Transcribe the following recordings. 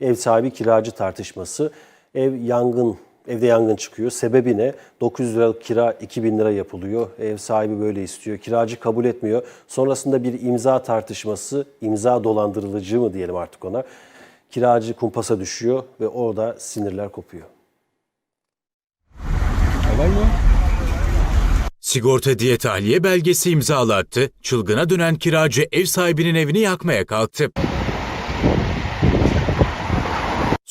Ev sahibi kiracı tartışması. Ev yangın, evde yangın çıkıyor. Sebebi ne? 900 liralık kira 2000 lira yapılıyor. Ev sahibi böyle istiyor. Kiracı kabul etmiyor. Sonrasında bir imza tartışması, imza dolandırılıcı mı diyelim artık ona. Kiracı kumpasa düşüyor ve orada sinirler kopuyor. Sigorta diye tahliye belgesi imzalattı, çılgına dönen kiracı ev sahibinin evini yakmaya kalktı.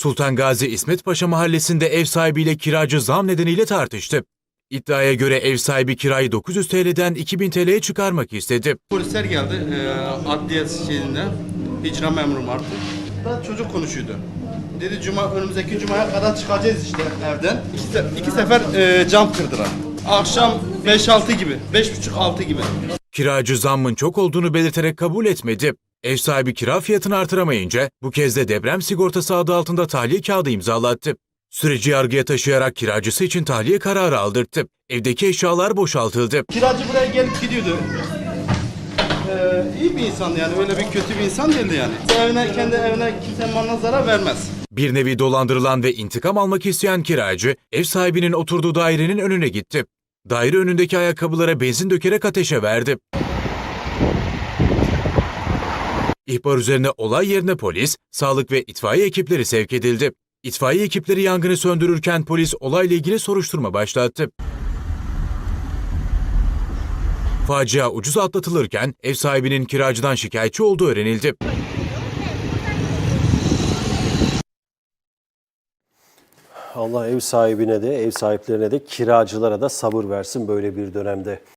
Sultan Gazi İsmet Paşa mahallesinde ev sahibiyle kiracı zam nedeniyle tartıştı. İddiaya göre ev sahibi kirayı 900 TL'den 2000 TL'ye çıkarmak istedi. Polisler geldi e, adliye şeyinde. İcra memurum artık. Da çocuk konuşuyordu. Dedi cuma önümüzdeki cumaya kadar çıkacağız işte evden. İki, se- iki sefer e, cam kırdılar. Akşam 5-6 gibi, 5.30-6 gibi. Kiracı zammın çok olduğunu belirterek kabul etmedi. Ev sahibi kira fiyatını artıramayınca bu kez de deprem sigortası adı altında tahliye kağıdı imzalattı. Süreci yargıya taşıyarak kiracısı için tahliye kararı aldırttı. Evdeki eşyalar boşaltıldı. Kiracı buraya gelip gidiyordu. E, iyi bir insandı yani öyle bir kötü bir insan değildi yani. Evine, kendi evine kimsenin malına zarar vermez. Bir nevi dolandırılan ve intikam almak isteyen kiracı ev sahibinin oturduğu dairenin önüne gitti. Daire önündeki ayakkabılara benzin dökerek ateşe verdi. İhbar üzerine olay yerine polis, sağlık ve itfaiye ekipleri sevk edildi. İtfaiye ekipleri yangını söndürürken polis olayla ilgili soruşturma başlattı. Facia ucuz atlatılırken ev sahibinin kiracıdan şikayetçi olduğu öğrenildi. Allah ev sahibine de, ev sahiplerine de, kiracılara da sabır versin böyle bir dönemde.